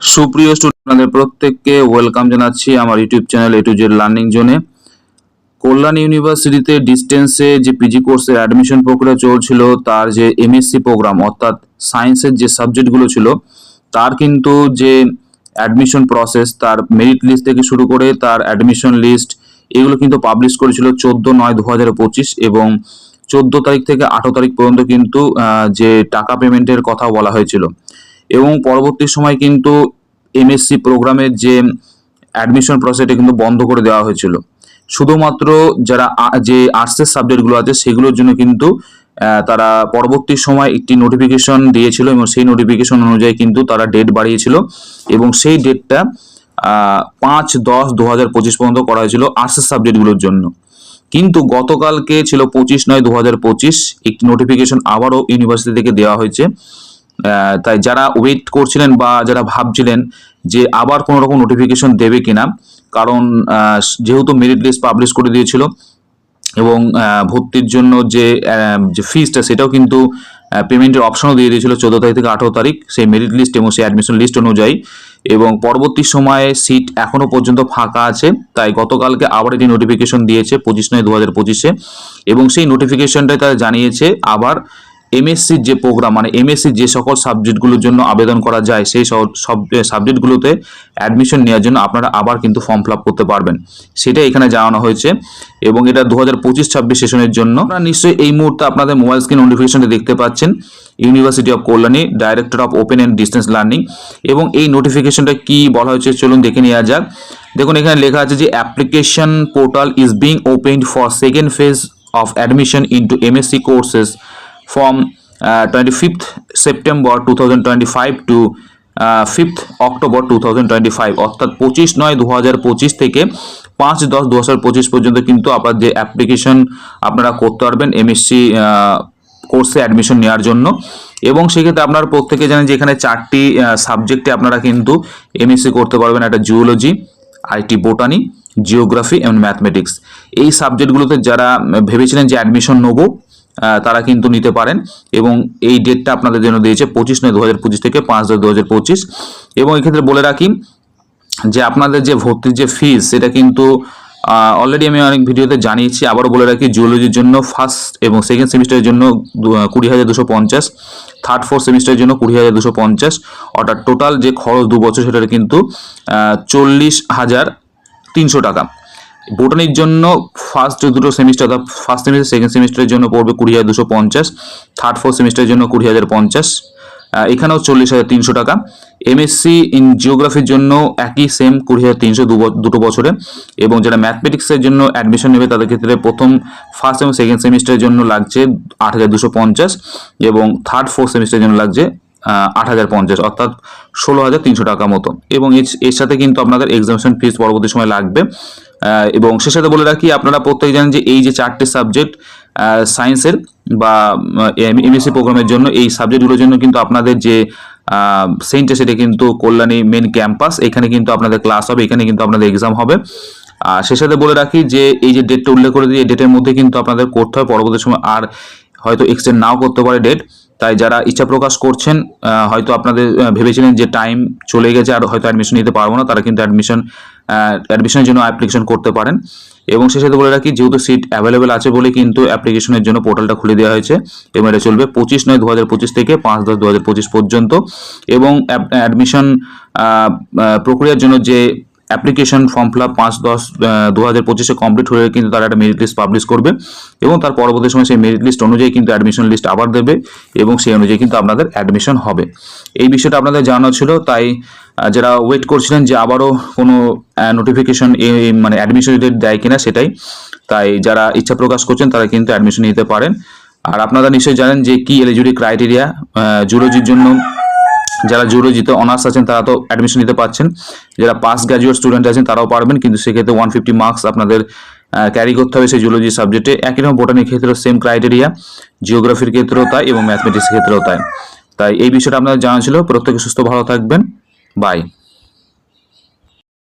সুপ্রিয় স্টুডেন্টদের প্রত্যেককে ওয়েলকাম জানাচ্ছি আমার YouTube channel A to Z learning জোনে কল্যাণ ইউনিভার্সিটিতে ডিস্টেন্সে যে পিজি কোর্সের অ্যাডমিশন প্রক্রিয়া চলছিল, তার যে এমএসসি প্রোগ্রাম অর্থাৎ সায়েন্সের যে সাবজেক্টগুলো ছিল, তার কিন্তু যে অ্যাডমিশন প্রসেস তার মেরিট লিস্ট থেকে শুরু করে তার অ্যাডমিশন লিস্ট এগুলো কিন্তু পাবলিশ করেছিল চোদ্দ নয় দু হাজার পঁচিশ এবং চোদ্দ তারিখ থেকে আঠারো তারিখ পর্যন্ত কিন্তু যে টাকা পেমেন্টের কথা বলা হয়েছিল। এবং পরবর্তী সময় কিন্তু এমএসসি প্রোগ্রামের যে অ্যাডমিশন প্রসেসটা কিন্তু বন্ধ করে দেওয়া হয়েছিল। শুধুমাত্র যারা যে আর্টসের সাবজেক্টগুলো আছে সেগুলোর জন্য কিন্তু তারা পরবর্তী সময় একটি নোটিফিকেশন দিয়েছিল এবং সেই নোটিফিকেশন অনুযায়ী কিন্তু তারা ডেট বাড়িয়েছিল এবং সেই ডেটটা পাঁচ দশ দু হাজার পঁচিশ পর্যন্ত করা হয়েছিল আর্টসের সাবজেক্টগুলোর জন্য। কিন্তু গতকালকে ছিল পঁচিশ নয় দু হাজার পঁচিশ, একটি নোটিফিকেশন আবারও ইউনিভার্সিটি থেকে দেওয়া হয়েছে। তাই যারা ওয়েট করছিলেন বা যারা ভাবছিলেন যে আবার কোনো রকম নোটিফিকেশন দেবে কিনা, কারণ যেহেতু মেরিট লিস্ট পাবলিশ করে দিয়েছিল এবং ভর্তির জন্য যে যে ফিজটা সেটাও কিন্তু পেমেন্টের অপশনও দিয়ে দিয়েছিল চোদ্দ তারিখ থেকে আঠেরো তারিখ, সেই মেরিট লিস্ট এবং সেই অ্যাডমিশন লিস্ট অনুযায়ী। এবং পরবর্তী সময়ে সিট এখনও পর্যন্ত ফাঁকা আছে, তাই গতকালকে আবার একটি নোটিফিকেশন দিয়েছে পঁচিশ নয় দু হাজার পঁচিশে। এবং সেই নোটিফিকেশনটাই তারা জানিয়েছে আবার এমএসসির যে প্রোগ্রাম মানে এমএসসি যে সকল সাবজেক্টগুলোর জন্য আবেদন করা যায়, সেই সব- সব সাবজেক্টগুলোতে অ্যাডমিশন নেওয়ার জন্য আপনারা আবার কিন্তু ফর্ম ফিল করতে পারবেন। সেটাই এখানে জানানো হয়েছে এবং এটা দু হাজার পঁচিশ ছাব্বিশ সেশনের জন্য। আপনারা নিশ্চয়ই এই মুহূর্তে আপনাদের মোবাইল স্ক্রিন নোটিফিকেশনটা দেখতে পাচ্ছেন। University of Kalyani director of open and distance learning এবং এই নোটিফিকেশনটা কি বলা হয়েছে চলুন দেখে নেওয়া যাক। দেখুন, এখানে লেখা আছে যে application portal is being opened for second phase of admission into MSc courses from uh, 25th September 2025 to fifth October to অর্থাৎ পঁচিশ নয় দু থেকে পাঁচ দশ দু পর্যন্ত কিন্তু আপনার যে অ্যাপ্লিকেশন আপনারা করতে পারবেন এমএসসি কোর্সে অ্যাডমিশন নেওয়ার জন্য। এবং সেক্ষেত্রে আপনারা প্রত্যেকে জানেন যে এখানে চারটি সাবজেক্টে আপনারা কিন্তু এমএসসি করতে পারবেন। একটা জুওলজি আইটি বোটানি জিওগ্রাফি এবং ম্যাথমেটিক্স এই সাবজেক্টগুলোতে যারা ভেবেছিলেন যে অ্যাডমিশন নেব তারা কিন্তু নিতে পারেন। এবং এই ডেটটা আপনাদের জন্য দিয়েছে পঁচিশ নয় দু হাজার পঁচিশ থেকে পাঁচ দশ দু হাজার পঁচিশ। এবং এক্ষেত্রে বলে রাখি যে আপনাদের যে ভর্তির যে ফিস সেটা কিন্তু অলরেডি আমি অনেক ভিডিওতে জানিয়েছি। আবারও বলে রাখি জুওলজির জন্য ফার্স্ট এবং সেকেন্ড সেমিস্টারের জন্য কুড়ি হাজার দুশো পঞ্চাশ। থার্ড ফোর্থ সেমিস্টারের জন্য কুড়ি হাজার দুশো পঞ্চাশ। অর্থাৎ টোটাল যে খরচ দু বছর, সেটার কিন্তু চল্লিশ হাজার তিনশো টাকা। বোটানির জন্য ফার্স্ট দুটো সেমিস্টার অর্থাৎ ফার্স্ট সেমিস্টার সেকেন্ড সেমিস্টারের জন্য পড়বে কুড়ি হাজার দুশো পঞ্চাশ থার্ড ফোর্থ সেমিস্টারের জন্য কুড়ি হাজার পঞ্চাশ। এখানেও চল্লিশ হাজার তিনশো টাকা। এমএসসি ইন জিওগ্রাফির জন্য একই সেম কুড়ি হাজার তিনশো দুটো বছরে। এবং যারা ম্যাথমেটিক্সের জন্য অ্যাডমিশন নেবে, তাদের ক্ষেত্রে প্রথম ফার্স্ট এবং সেকেন্ড সেমিস্টারের জন্য লাগছে আট হাজার দুশো পঞ্চাশ এবং থার্ড ফোর্থ সেমিস্টারের জন্য লাগছে আট হাজার পঞ্চাশ, অর্থাৎ ষোলো হাজার তিনশো টাকা মতো। এবং এর- সাথে কিন্তু আপনাদের এক্সামিশন ফিস পরবর্তী সময় লাগবে। এবং সে সাথে বলে রাখি, আপনারা প্রত্যেক জানেন যে এই যে চারটে সাবজেক্ট সায়েন্সের বা এমএসসি প্রোগ্রামের জন্য এই সাবজেক্টগুলোর জন্য কিন্তু আপনাদের যে সেন্টার সেটা কিন্তু কল্যাণী মেন ক্যাম্পাস এখানে কিন্তু আপনাদের ক্লাস হবে, এখানে কিন্তু আপনাদের এক্সাম হবে। আর সে সাথে বলে রাখি যে, এই যে ডেটটা উল্লেখ করে দিই, এই ডেটের মধ্যে কিন্তু আপনাদের করতে হয়, পরবর্তী সময় আর হয়তো এক্সটেন্ড নাও করতে পারে ডেট তাই যারা ইচ্ছা প্রকাশ করছেন হয়তো আপনাদের ভেবেছিলেন যে টাইম চলে গেছে, আর হয়তো অ্যাডমিশন নিতে পারব না, তারা কিন্তু অ্যাডমিশন অ্যাডমিশনের জন্য অ্যাপ্লিকেশন করতে পারেন। এবং সে সাথে বলে রাখি, যেহেতু সিট অ্যাভেলেবেল আছে বলে কিন্তু অ্যাপ্লিকেশনের জন্য পোর্টালটা খুলে দেওয়া হয়েছে, এবং এটা চলবে পঁচিশ নয় দু হাজার থেকে পাঁচ দশ দু হাজার পর্যন্ত। এবং অ্যাডমিশন প্রক্রিয়ার জন্য যে অ্যাপ্লিকেশন ফর্ম ফিল আপ পাঁচ দশ দু হাজার পঁচিশে কমপ্লিট হয়ে কিন্তু তারা একটা মেরিট লিস্ট পাবলিশ করবে এবং তার পরবর্তী সময় সেই মেরিট লিস্ট অনুযায়ী কিন্তু অ্যাডমিশন লিস্ট আবার দেবে এবং সেই অনুযায়ী কিন্তু আপনাদের অ্যাডমিশন হবে। এই বিষয়টা আপনাদের জানানো ছিল, তাই যারা ওয়েট করছিলেন যে আবারও কোনো নোটিফিকেশন মানে অ্যাডমিশন ডেট দেয় কিনা সেটাই, তাই যারা ইচ্ছা প্রকাশ করছেন তারা কিন্তু অ্যাডমিশন নিতে পারেন। আর আপনারা নিশ্চয়ই জানেন যে কি এলিজিবিলিটি ক্রাইটেরিয়া জুলজির জন্য যারা জুলজিতে অনার্স আছেন, তারা তো অ্যাডমিশন নিতে পারছেন। যারা পাস গ্র্যাজুয়েট স্টুডেন্ট আছেন, তারাও পারবেন। কিন্তু সেক্ষেত্রে ওয়ান ফিফটি মার্কস আপনাদের ক্যারি করতে হবে সেই জুলজি সাবজেক্টে একই রকম বোটানির ক্ষেত্রেও সেম ক্রাইটেরিয়া জিওগ্রাফির ক্ষেত্রেও তাই এবং ম্যাথমেটিক্সের ক্ষেত্রেও তাই। তাই এই বিষয়টা আপনাদের জানা ছিল। প্রত্যেকে সুস্থ, ভালো থাকবেন। বাই